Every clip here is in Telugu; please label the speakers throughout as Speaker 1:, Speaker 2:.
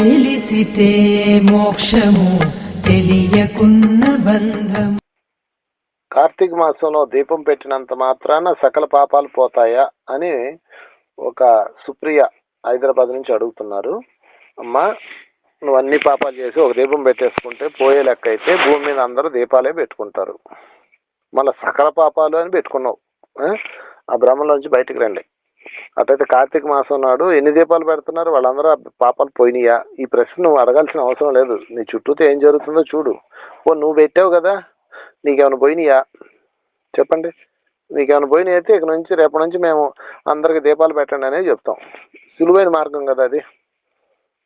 Speaker 1: తెలిసితే మోక్షము తెలియకున్న బంధము.
Speaker 2: కార్తీక మాసంలో దీపం పెట్టినంత మాత్రాన సకల పాపాలు పోతాయా అని ఒక సుప్రియ హైదరాబాద్ నుంచి అడుగుతున్నారు. అమ్మా నువ్వు అన్ని పాపాలు చేసి ఒక దీపం పెట్టేసుకుంటే పోయే లెక్క అయితే భూమి మీద అందరూ దీపాలే పెట్టుకుంటారు. మళ్ళీ సకల పాపాలు అని పెట్టుకున్నావు ఆ? ఆ భ్రమంలోంచి రండి. అటైతే కార్తీక మాసం నాడు ఎన్ని దీపాలు పెడుతున్నారు? వాళ్ళందరూ పాపాలు పోయినాయా? ఈ ప్రశ్న నువ్వు అడగాల్సిన అవసరం లేదు. నీ చుట్టూతో ఏం జరుగుతుందో చూడు. ఓ నువ్వు పెట్టావు కదా? నీకేమైనా పోయినాయా? చెప్పండి. నీకేమైనా పోయినాయి అయితే ఇక నుంచి రేపటి నుంచి మేము అందరికి దీపాలు పెట్టండి అనేది చెప్తాం. సులువైన మార్గం కదా అది.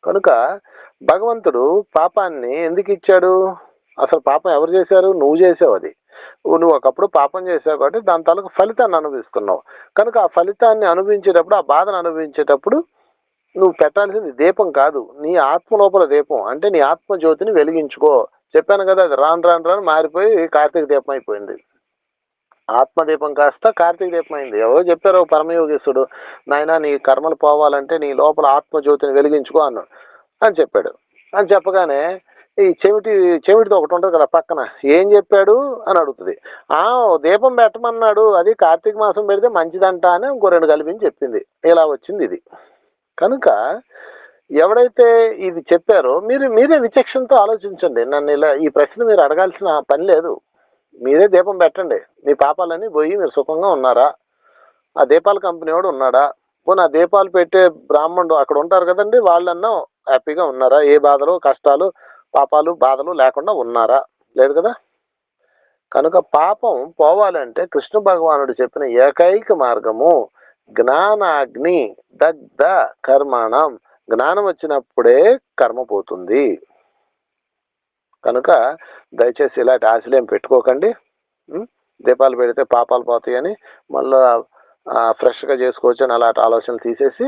Speaker 2: కనుక భగవంతుడు పాపాన్ని ఎందుకు ఇచ్చాడు? అసలు పాపం ఎవరు చేశారు? నువ్వు చేసావు అది. నువ్వు ఒకప్పుడు పాపం చేసావు కాబట్టి దాని తాలూకు ఫలితాన్ని అనుభవిస్తున్నావు. కనుక ఆ ఫలితాన్ని అనుభవించేటప్పుడు ఆ బాధను అనుభవించేటప్పుడు నువ్వు పెట్టాల్సింది దీపం కాదు. నీ ఆత్మ లోపల దీపం అంటే నీ ఆత్మ జ్యోతిని వెలిగించుకో. చెప్పాను కదా అది రాను రాను రాను మారిపోయి కార్తీక దీపం అయిపోయింది. ఆత్మదీపం కాస్త కార్తీక దీపం అయింది. ఎవరో చెప్పారు ఓ నాయన నీ కర్మలు పోవాలంటే నీ లోపల ఆత్మజ్యోతిని వెలిగించుకో అన్నాడు. అని చెప్పాడు. అని చెప్పగానే ఈ చెవిటి చెవిటితో ఒకటి ఉంటుంది కదా పక్కన. ఏం చెప్పాడు అని అడుగుతుంది. ఆ దీపం పెట్టమన్నాడు. అది కార్తీక మాసం పెడితే మంచిదంట అని ఇంకో రెండు కలిపించి చెప్పింది. ఇలా వచ్చింది ఇది. కనుక ఎవడైతే ఇది చెప్పారో మీరు మీరే విచక్షణతో ఆలోచించండి. నన్ను ఇలా ఈ ప్రశ్న మీరు అడగాల్సిన పని లేదు. మీరే దీపం పెట్టండి. మీ పాపాలన్నీ పోయి మీరు సుఖంగా ఉన్నారా? ఆ దీపాల కంపెనీ వాడు ఉన్నాడా? పోనీ ఆ దీపాలు పెట్టే బ్రాహ్మణుడు అక్కడ ఉంటారు కదండి. వాళ్ళన్నా హ్యాపీగా ఉన్నారా? ఏ బాధలు కష్టాలు? పాపాలు బాధలు లేకుండా ఉన్నారా? లేదు కదా? కనుక పాపం పోవాలంటే కృష్ణ భగవానుడు చెప్పిన ఏకైక మార్గము జ్ఞానాగ్ని దగ్ధ కర్మణం. జ్ఞానం వచ్చినప్పుడే కర్మ పోతుంది. కనుక దయచేసి ఇలాంటి ఆశలు ఏం పెట్టుకోకండి దీపాలు పెడితే పాపాలు పోతాయని మళ్ళీ ఫ్రెష్గా చేసుకోవచ్చు అని అలాంటి ఆలోచనలు తీసేసి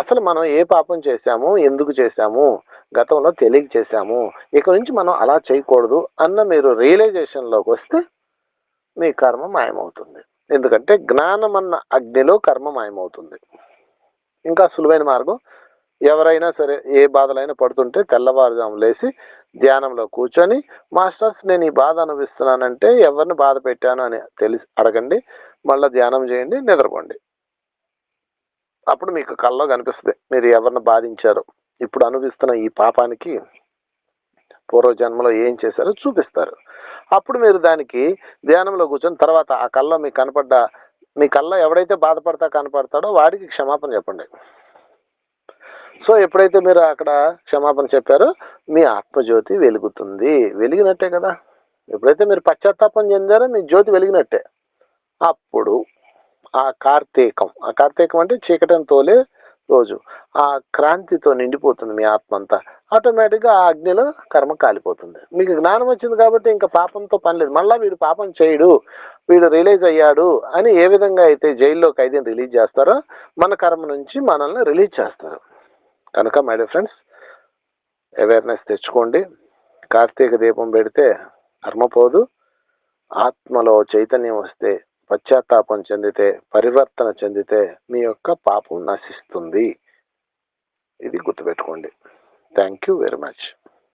Speaker 2: అసలు మనం ఏ పాపం చేశాము? ఎందుకు చేశాము? గతంలో తెలియక చేశాము ఇక నుంచి మనం అలా చేయకూడదు అన్న మీరు రియలైజేషన్లోకి వస్తే మీ కర్మ మాయమవుతుంది. ఎందుకంటే జ్ఞానం అన్న అగ్నిలో కర్మ మాయమవుతుంది. ఇంకా సులువైన మార్గం ఎవరైనా సరే ఏ బాధలైనా పడుతుంటే తెల్లవారుజాము లేచి ధ్యానంలో కూర్చొని మాస్టర్స్ నేను ఈ బాధ అనుభవిస్తున్నానంటే ఎవరిని బాధ పెట్టాను? అని తెలిసి అడగండి. మళ్ళీ ధ్యానం చేయండి నిద్రపోండి. అప్పుడు మీకు కల్లో కనిపిస్తుంది మీరు ఎవరిని బాధించారో. ఇప్పుడు అనుభవిస్తున్న ఈ పాపానికి పూర్వజన్మలో ఏం చేశారో చూపిస్తారు. అప్పుడు మీరు దానికి ధ్యానంలో కూర్చొని తర్వాత ఆ కళ్ళ మీకు కనపడ్డ మీ కళ్ళ ఎవడైతే బాధపడతా కనపడతాడో వాడికి క్షమాపణ చెప్పండి. సో ఎప్పుడైతే మీరు అక్కడ క్షమాపణ చెప్పారో మీ ఆత్మజ్యోతి వెలుగుతుంది. వెలిగినట్టే కదా? ఎప్పుడైతే మీరు పశ్చాత్తాపం చెందారో మీ జ్యోతి వెలిగినట్టే. అప్పుడు ఆ కార్తీకం ఆ కార్తీకం అంటే చీకటిని తోలే రోజు. ఆ క్రాంతితో నిండిపోతుంది మీ ఆత్మ అంతా ఆటోమేటిక్గా ఆ అగ్నిలో కర్మ కాలిపోతుంది. మీకు జ్ఞానం వచ్చింది కాబట్టి ఇంకా పాపంతో పని లేదు. మళ్ళీ వీడు పాపం చేయడు. వీడు రిలీజ్ అయ్యాడు అని ఏ విధంగా అయితే జైల్లో ఖైదీని రిలీజ్ చేస్తారో మన కర్మ నుంచి మనల్ని రిలీజ్ చేస్తారు. కనుక మై డియర్ ఫ్రెండ్స్ అవేర్నెస్ తెచ్చుకోండి. కార్తీక దీపం పెడితే కర్మ పోదు. ఆత్మలో చైతన్యం వస్తే పశ్చాత్తాపం చెందితే పరివర్తన చెందితే మీ యొక్క పాపం నశిస్తుంది. ఇది గుర్తుపెట్టుకోండి. Thank you very much